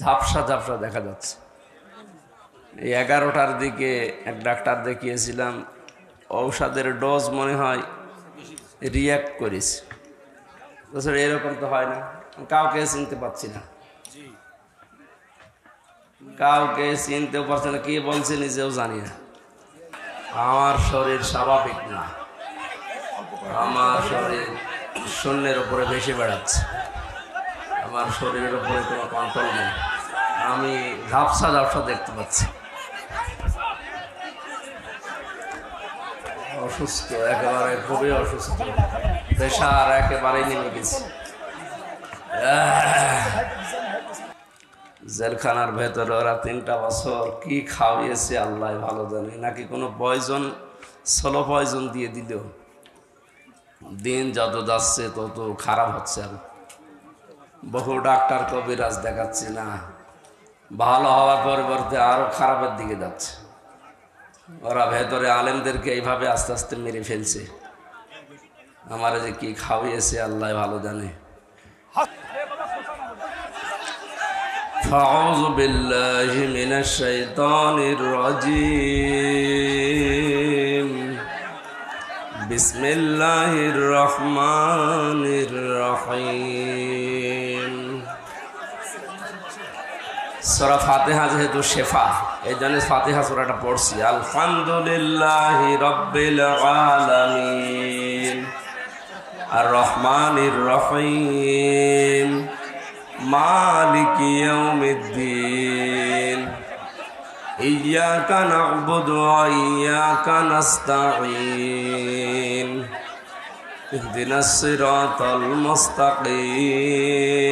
ঝাপসা ঝাপসা দেখা যাচ্ছে। এই এগারোটার দিকে এক ডাক্তার দেখিয়েছিলাম, ঔষধের ডোজ মনে হয় রিয়াক্ট করেছে। তাছাড়া এরকম তো হয় না, কাউকে চিনতে পারছি না। কাউকে চিনতেও পারছি না, কি বলছে নিজেও জানি না। আমার শরীর স্বাভাবিক না। আমার শরীর শূন্যের উপরে বেশি বেড়াচ্ছে। আমার শরীরের উপরে কোনো কন্ট্রোল নেই। আমি ঝাপসা ঝাপসা দেখতে পাচ্ছি। অসুস্থ, একেবারে খুবই অসুস্থ। প্রেশার একেবারেই নেমে গেছে। জেলখানার ভেতরে ওরা তিনটা বছর কি খাওয়িয়েছে আল্লাহ ভালো জানে। নাকি কোনো পয়জন ষোলো পয়জন দিয়ে দিল। দিন যত যাচ্ছে তত খারাপ হচ্ছে আর। বহু ডাক্তার কবিরাজ দেখাচ্ছি না ভালো হওয়ার পরিবর্তে আরো খারাপের দিকে যাচ্ছে ওরা ভেতরে আলেমদেরকে এইভাবে আস্তে আস্তে মেরে ফেলছে আমার যে কি খাওয়িয়েছে আল্লাহ ভালো জানে فأعوذ بالله من الشيطان الرجيم بسم الله الرحمن الرحيم সোরা ফাতেহা যেহেতু শেফা, এই জন্য ফাতেহা সোরাটা পড়ছি। আলহামদুলিল্লাহ রব্বিল আলামিন। আর রহমানির রহিম। মালিক ইয়াউমিদ্দিন। ইyyaka na'budu ওয়া ইyyaka নাস্তাঈন। ইহদিনাস সিরাতাল মুস্তাকিম।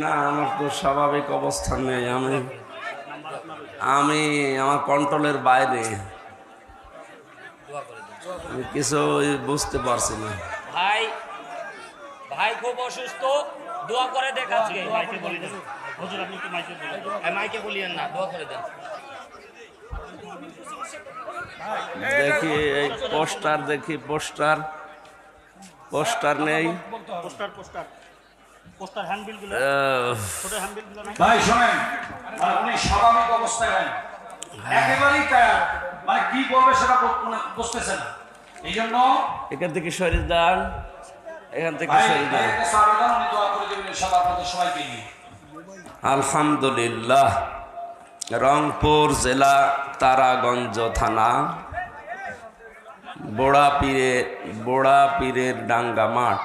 না আমার তো স্বাভাবিক অবস্থান নেই আমি আমি আমার কন্ট্রোলের বাইরে। আমি কিছু বুঝতে পারছি না। ভাই ভাই খুব অসুস্থ দোয়া করে দেখাচ্ছি মাইকে বলি দেন হুজুর আপনি একটু মাইকে মাইকে বলিয়েন না দোয়া করে দেন। দেখি এই পোস্টার দেখি পোস্টার। পোস্টার নেই। Poster poster. পোস্টার হ্যান্ডবিলগুলো ছোট হ্যান্ডবিলগুলো নাই? ভাই শোনেন মানে উনি স্বাভাবিক অবস্থায় নেন একেবারেই টায়ার মানে কি করবে সেটা মানে বুঝতেছে না। এই জন্য এখান থেকে শরীর দান এখান থেকে শরীর দান। উনি দোয়া করে দেবেন ইনশাআল্লাহ আপনাদের সবাইকে নিয়ে। আলহামদুলিল্লাহ। রংপুর জেলা তারাগঞ্জ থানা। বোড়া পীরে বোড়া পীরের ডাঙ্গা মাঠ।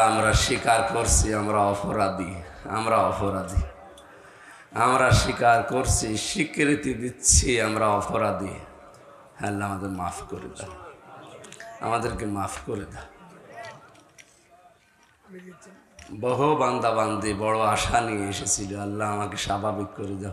আমরা স্বীকার করছি, আমরা অপরাধী আমরা অপরাধী। আমরা স্বীকার করছি, স্বীকৃতি দিচ্ছি, আমরা অপরাধী। আল্লাহ, আমাদের মাফ করে দাও। আমাদেরকে মাফ করে দাও। বহু বান্দা বান্দি বড় আশা নিয়ে এসেছিল। আল্লাহ আমাকে স্বাভাবিক করে দাও।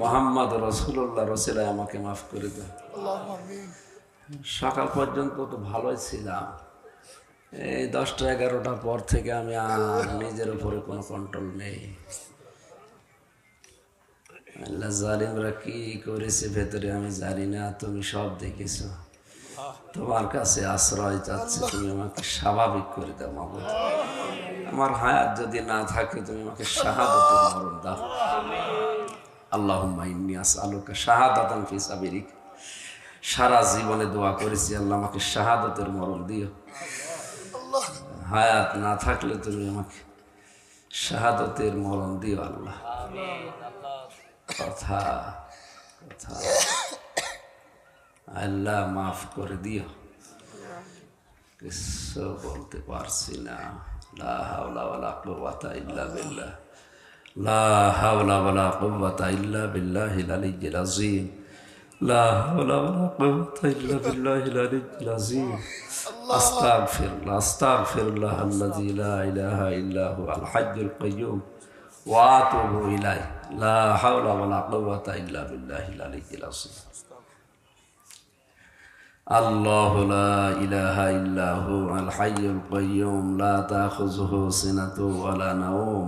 মোহাম্মদ রসুল্লাহ রসিলায় আমাকে মাফ করে দাও সকাল পর্যন্ত তো ভালোই ছিলাম। এই দশটা এগারোটার পর থেকে আমি আর নিজের উপরে কোনো কন্ট্রোল নেই। আল্লাহ জালিমরা কি করেছে ভেতরে আমি জানি না তুমি সব দেখেছ। তোমার কাছে আশ্রয় চাচ্ছে তুমি আমাকে স্বাভাবিক করে দাও মাবুদ আমার হায়াত যদি না থাকে তুমি আমাকে শাহাদতের মরণ দাও। আল্লাহ সাবিরিক সারা জীবনে দোয়া করেছি, আল্লাহ আমাকে শাহাদতের মরণ দিও। হায়াত না থাকলে তুমি আমাকে শাহাদতের মরণ দিও আল্লাহ। কথা কথা। আল্লাহ মাফ করে দিও। কিছু বলতে পারছি না। লা হাওলা ওয়ালা কুওয়াতা লা হাওলা ওয়ালা কুওয়াতা ইল্লা বিল্লাহিল আলিয়্যিল আযীম লা হাওলা ওয়ালা কুওয়াতা ইল্লা বিল্লাহিল আলিয়্যিল আযীম আস্তাগফিরুল্লাহ আস্তাগফিরুল্লাহ আল্লাযী লা ইলাহা ইল্লা হুয়াল হাইয়্যুল কাইয়্যুম ওয়া আতুবু ইলাইহি লা হাওলা ওয়ালা কুওয়াতা ইল্লা বিল্লাহিল আলিয়্যিল আযীম الله لا إله إلا هو الحي القيوم لا تأخذه سنة ولا نوم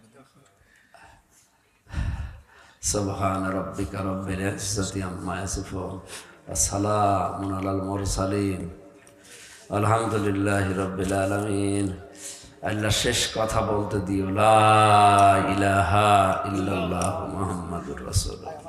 سبحان ربك رب العزة عما يصفون وسلام على المرسلين الحمد لله رب العالمين আল্লাহ শেষ কথা বলতে দিও লা ইলাহা ইল্লাল্লাহ মুহাম্মাদুর রাসূলুল্লাহ